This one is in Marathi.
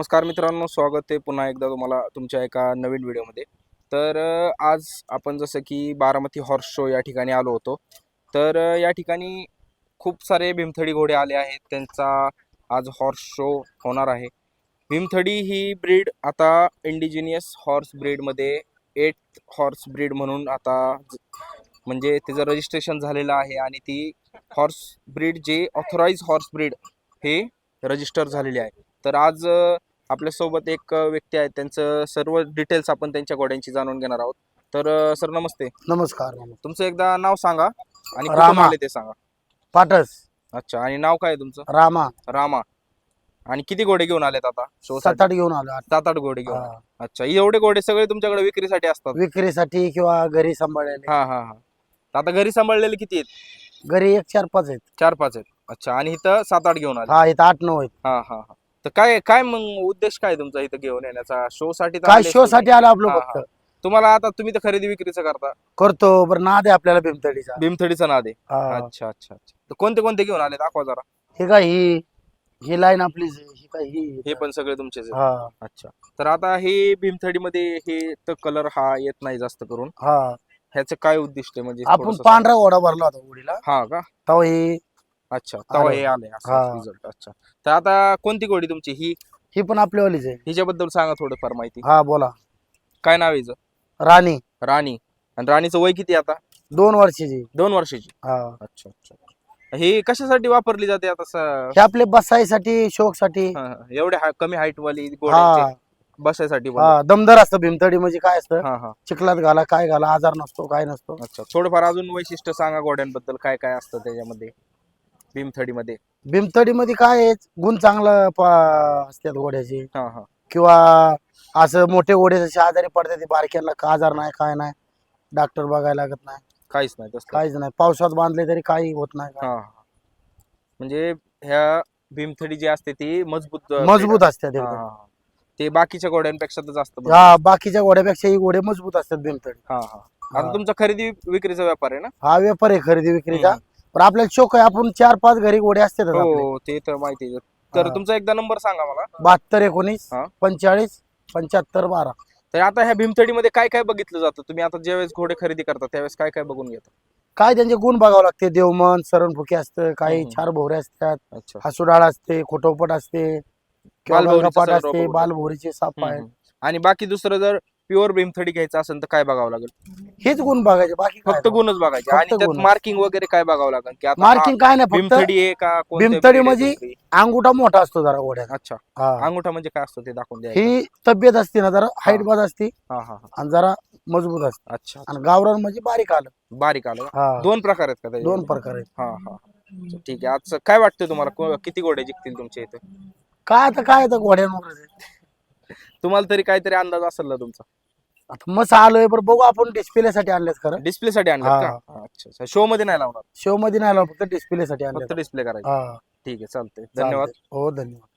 नमस्कार मित्रांनो स्वागत आहे पुन्हा एकदा तुम्हाला तुमच्या एका नवीन व्हिडिओमध्ये. तर आज आपण जसं की बारामती हॉर्स शो या ठिकाणी आलो होतो. तर या ठिकाणी खूप सारे भीमथडी घोडे आले आहेत. त्यांचा आज हॉर्स शो होणार आहे. भीमथडी ही ब्रीड आता इंडिजिनियस हॉर्स ब्रीडमध्ये एट हॉर्स ब्रीड म्हणून आता म्हणजे त्याचं रजिस्ट्रेशन झालेलं आहे आणि ती हॉर्स ब्रीड जे ऑथोराईज हॉर्स ब्रीड हे रजिस्टर झालेले आहे. तर आज आपल्यासोबत एक अ, व्यक्ती आहे त्यांचं सर्व डिटेल्स आपण त्यांच्या घोड्यांची जाणून घेणार आहोत. तर सर नमस्ते. नमस्कार. तुमचं एकदा नाव सांगा आणि कुठून रामा. आले ते सांगा. पाटस. अच्छा आणि नाव काय आहे तुमचं? रामा. रामा. आणि किती घोडे घेऊन आलेत आता? शो सात आठ घेऊन आलो. सात आठ घोडे घेऊन हा. अच्छा एवढे घोडे सगळे तुमच्याकडे विक्रीसाठी असतात? विक्रीसाठी किंवा घरी सांभाळायला हा हा हा. तर आता घरी सांभाळलेले किती आहेत? घरी एक चार पाच आहेत. चार पाच आहेत. अच्छा आणि इथं सात आठ घेऊन आले. हा इथं आठ नऊ आहेत. हा हा हा. तर काय काय मग उद्देश काय तुमचा इथं घेऊन येण्याचा? शो साठी तर काय आलेच शो तुम्ही. साठी आलो आपलं हा, फक्त. तुम्हाला आता तुम्ही तर खरेदी विक्रीचं करता. करतो बरं नाद आहे आपल्याला भीमतडीचा भीमथडीचा नाद आहे. हा. अच्छा अच्छा अच्छा. तर कोणते कोणते घेऊन आले? दाखवा जरा. हे काय ही ही लाईन आपलीच आहे. ही काय ही हे पण सगळे तुमचेच आहेत. हा. अच्छा. तर आता हे भीमथडीमध्ये हे तर कलर हा येत नाही जास्त करून. हा. ह्याचं काय उद्दिष्ट आहे? म्हणजे आपण थोडंसं पांढरा घोडा भरला होता उडीला. सांगा. हा का? तेव्हा ही अच्छा आलं. हे हा. अच्छा. तर आता कोणती गोडी तुमची? ही ही पण आपल्यावालीच आहे. हिच्याबद्दल सांगा थोडंफार माहिती. हा बोला. काय नाव आहे हिचं? राणी. राणी. आणि राणीचं वय किती आता? दोन वर्षाची. दोन वर्षाची. हा. अच्छा अच्छा ही कशासाठी वापरली जाते आता स- हे आपले बसायसाठी शोकसाठी. हा, हा. एवढे हा- कमी हाईट वाली हा बसायसाठी. हा दमदार असतं भीमतडी म्हणजे काय असतं? हा हा. चिखलात घाला काय घाला आजार नसतो काय नसतो. अच्छा थोडंफार अजून वैशिष्ट्य सांगा घोड्यांबद्दल काय काय असतं त्याच्यामध्ये? भीमथडीमध्ये. भीमतडीमध्ये काय आहे, गुण चांगलं पा- असतात घोड्याचे. हा हा. किंवा असं मोठे घोडे जसे आजारी पडतात ते बारक्यांना का आजार नाही काय नाही डॉक्टर बघायला लागत नाही. काहीच नाही तसलं काहीच नाही. पावसात बांधले तरी काही होत नाही हा हा. म्हणजे ह्या भीमथडी जी असते ती मजबूत अं, मजबूत असतात हा, एकदम. हा, हा. ते बाकीच्या घोड्यांपेक्षा तर जास्त. हा बाकीच्या घोड्यापेक्षा ही घोडे मजबूत असतात भीमतडी हा हा. आता हा. तुमचा खरेदी विक्रीचा व्यापार आहे ना? हा व्यापार आहे खरेदी विक्रीचा. हम्म. पण आपल्याला शोक आहे आपण चार पाच घरी घोडे असतात आपले. हो ते तर माहिती तर हा. तुमचा एकदा नंबर सांगा मला बहात्तर एकोणीस हा. पंचेचाळीस पंच्याहत्तर बारा तर आता ह्या भीमथडीमध्ये काय काय बघितलं जातं तुम्ही आता ज्यावेळेस घोडे खरेदी करता त्यावेळेस काय काय बघून घेता काय त्यांचे गुण बघावं लागते देवमन सरणफुके असतं काही हम्म. चार भोवरे असतात अच्छा हसुडाळ असते खोटोपट असते किंवा बालभोवरीचं गंगापाट सर्व असते बघू. बालभोरीचे साप हम्म, आहे हम्म. आणि बाकी दुसरं जर प्युअर भीमथडी घ्यायचं असेल तर काय बघावं लागेल? हेच गुण बघायचे बाकी फक्त गुणच बघायचे. फक्त आणि त्यात गुणच. मार्किंग वगैरे काय बघावं लागेल? की आता मार्किंग काय नाही फक्त भीमथडी आहे का कोणत्या भीमथडी breed आहे म्हणजे दुसरी? अंगुठा मोठा असतो जरा घोड्याचा अच्छा. हा. अंगुठा म्हणजे काय असतं ते दाखवून द्या ही तब्येत असते ना जरा हाईट बाज असते हा हा हा. आणि जरा मजबूत असते. अच्छा आणि गावरान म्हणजे बारीक आलं. बारीक आलं? हा. दोन प्रकार आहेत का? दोन प्रकार आहेत. हा हा अच्छा, ठीक आहे. आज काय वाटतं तुम्हाला? को- किती घोडे जिंकतील तुमच्या इथे? काय आता काय आता घोड्यांवर तुम्हाला तरी काहीतरी अंदाज असेल ना तुमचा? आता मस्त आलोय बरं बघू आपण डिस्प्ले साठी आणलेत खरं. डिस्प्ले साठी आणलं हा. का अच्छा अच्छा. शो मध्ये नाही लावणार? शो मध्ये नाही आलो फक्त डिस्प्ले साठी आणले फक्त डिस्प्ले करायचं. ठीक आहे चालतंय. धन्यवाद. हो धन्यवाद.